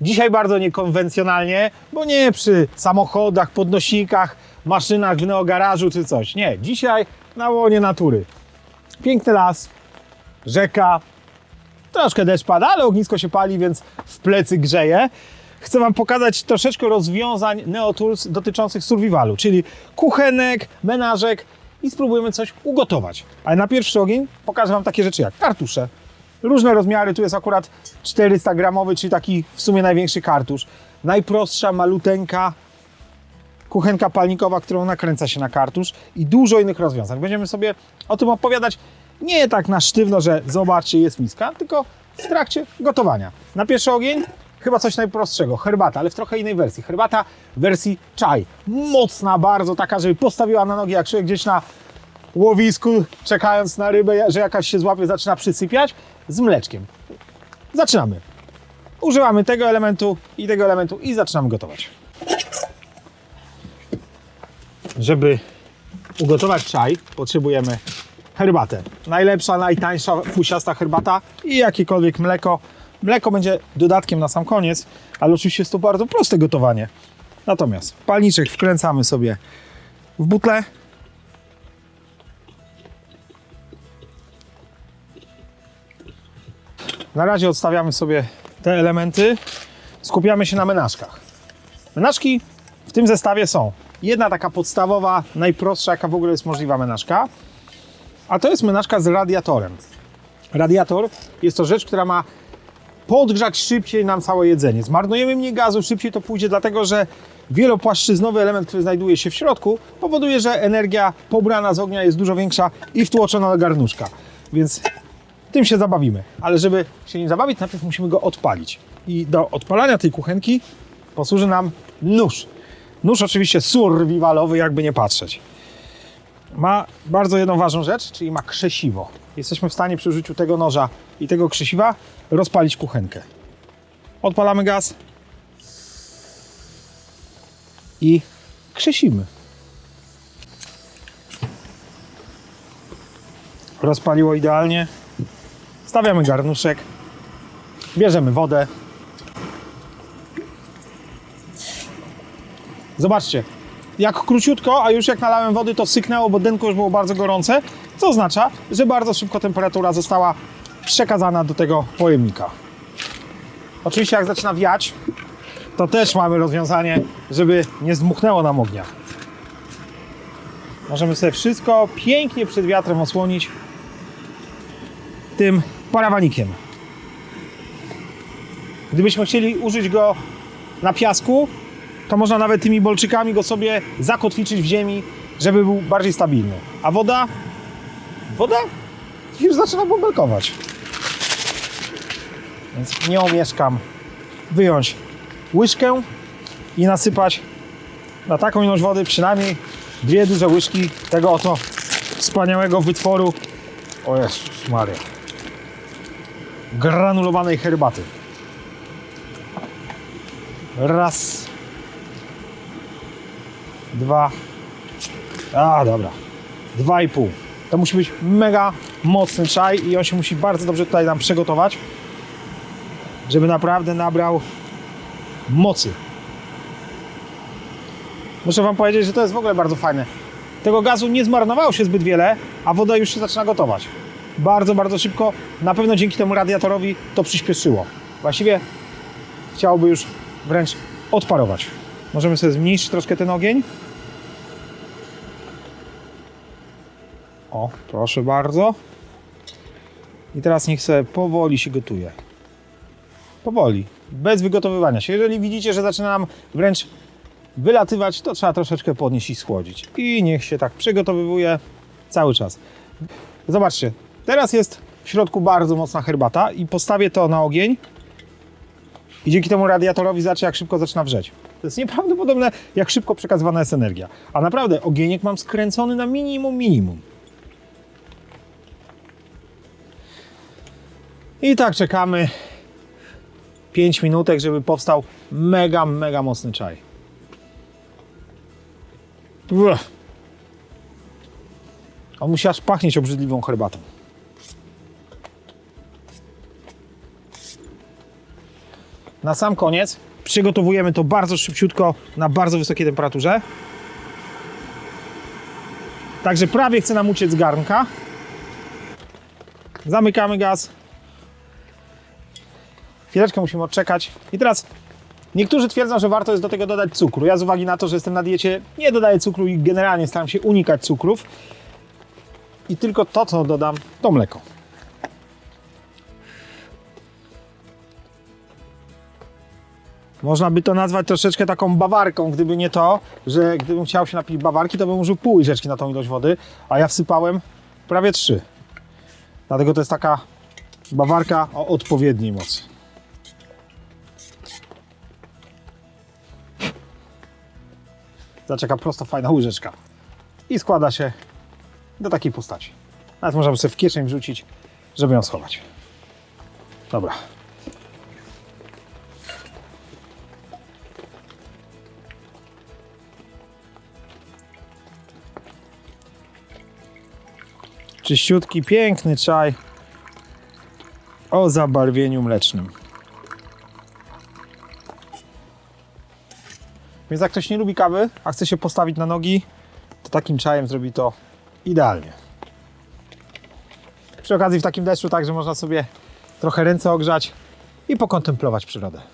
Dzisiaj bardzo niekonwencjonalnie, bo nie przy samochodach, podnośnikach, maszynach w neogarażu czy coś. Nie, dzisiaj na łonie natury. Piękny las, rzeka, troszkę deszcz pada, ale ognisko się pali, więc w plecy grzeje. Chcę Wam pokazać troszeczkę rozwiązań NeoTools dotyczących survivalu, czyli kuchenek, menażek i spróbujemy coś ugotować. Ale na pierwszy ogień pokażę Wam takie rzeczy jak kartusze. Różne rozmiary, tu jest akurat 400 gramowy, czyli taki w sumie największy kartusz. Najprostsza, maluteńka kuchenka palnikowa, którą nakręca się na kartusz i dużo innych rozwiązań. Będziemy sobie o tym opowiadać nie tak na sztywno, że zobaczcie, jest miska, tylko w trakcie gotowania. Na pierwszy ogień chyba coś najprostszego, herbata, ale w trochę innej wersji. Herbata w wersji czaj. Mocna bardzo, taka, żeby postawiła na nogi, jak człowiek gdzieś na łowisku, czekając na rybę, że jakaś się złapie, zaczyna przysypiać, z mleczkiem. Zaczynamy. Używamy tego elementu i tego elementu i zaczynamy gotować. Żeby ugotować czaj, potrzebujemy herbatę. Najlepsza, najtańsza, fusiasta herbata i jakiekolwiek mleko. Mleko będzie dodatkiem na sam koniec, ale oczywiście jest to bardzo proste gotowanie. Natomiast palniczek wkręcamy sobie w butlę. Na razie odstawiamy sobie te elementy. Skupiamy się na menażkach. Menażki w tym zestawie są jedna taka podstawowa, najprostsza, jaka w ogóle jest możliwa menażka, a to jest menażka z radiatorem. Radiator jest to rzecz, która ma podgrzać szybciej nam całe jedzenie. Zmarnujemy mniej gazu, szybciej to pójdzie, dlatego że wielopłaszczyznowy element, który znajduje się w środku, powoduje, że energia pobrana z ognia jest dużo większa i wtłoczona do garnuszka. Więc tym się zabawimy. Ale żeby się nim zabawić, najpierw musimy go odpalić. I do odpalania tej kuchenki posłuży nam nóż. Nóż oczywiście survivalowy, jakby nie patrzeć. Ma bardzo jedną ważną rzecz, czyli ma krzesiwo. Jesteśmy w stanie przy użyciu tego noża i tego krzesiwa rozpalić kuchenkę. Odpalamy gaz i krzesimy. Rozpaliło idealnie. Stawiamy garnuszek, bierzemy wodę. Zobaczcie, jak króciutko, a już jak nalałem wody, to syknęło, bo denko już było bardzo gorące, co oznacza, że bardzo szybko temperatura została przekazana do tego pojemnika. Oczywiście jak zaczyna wiać, to też mamy rozwiązanie, żeby nie zdmuchnęło nam ognia. Możemy sobie wszystko pięknie przed wiatrem osłonić tym parawanikiem. Gdybyśmy chcieli użyć go na piasku, to można nawet tymi bolczykami go sobie zakotwiczyć w ziemi, żeby był bardziej stabilny. A woda? Woda już zaczyna bąbelkować. Więc nie omieszkam wyjąć łyżkę i nasypać na taką ilość wody przynajmniej dwie duże łyżki tego oto wspaniałego wytworu. O Jezus Maria. Granulowanej herbaty. Raz. Dwa. A, dobra. Dwa i pół. To musi być mega mocny czaj i on się musi bardzo dobrze tutaj nam przygotować, żeby naprawdę nabrał mocy. Muszę Wam powiedzieć, że to jest w ogóle bardzo fajne. Tego gazu nie zmarnowało się zbyt wiele, a woda już się zaczyna gotować. Bardzo, bardzo szybko. Na pewno dzięki temu radiatorowi to przyspieszyło. Właściwie chciałoby już wręcz odparować. Możemy sobie zmniejszyć troszkę ten ogień. O, proszę bardzo. I teraz niech sobie powoli się gotuje. Powoli, bez wygotowywania się. Jeżeli widzicie, że zaczyna nam wręcz wylatywać, to trzeba troszeczkę podnieść i schłodzić. I niech się tak przygotowywuje cały czas. Zobaczcie, teraz jest w środku bardzo mocna herbata i postawię to na ogień i dzięki temu radiatorowi zobaczcie, jak szybko zaczyna wrzeć. To jest nieprawdopodobne, jak szybko przekazywana jest energia. A naprawdę, ogieniek mam skręcony na minimum, minimum. I tak czekamy 5 minutek, żeby powstał mega, mega mocny czaj. Uff. On musi aż pachnieć obrzydliwą herbatą. Na sam koniec przygotowujemy to bardzo szybciutko na bardzo wysokiej temperaturze. Także prawie chce nam uciec garnka. Zamykamy gaz. Chwileczkę musimy odczekać. I teraz niektórzy twierdzą, że warto jest do tego dodać cukru. Ja z uwagi na to, że jestem na diecie, nie dodaję cukru i generalnie staram się unikać cukrów. I tylko to, co dodam, to mleko. Można by to nazwać troszeczkę taką bawarką, gdyby nie to, że gdybym chciał się napić bawarki, to bym użył pół łyżeczki na tą ilość wody, a ja wsypałem prawie trzy. Dlatego to jest taka bawarka o odpowiedniej mocy. Zaczeka prosto fajna łyżeczka. I składa się do takiej postaci. Nawet można by sobie w kieszeń wrzucić, żeby ją schować. Dobra. Czyściutki, piękny czaj o zabarwieniu mlecznym. Więc jak ktoś nie lubi kawy, a chce się postawić na nogi, to takim czajem zrobi to idealnie. Przy okazji w takim deszczu także można sobie trochę ręce ogrzać i pokontemplować przyrodę.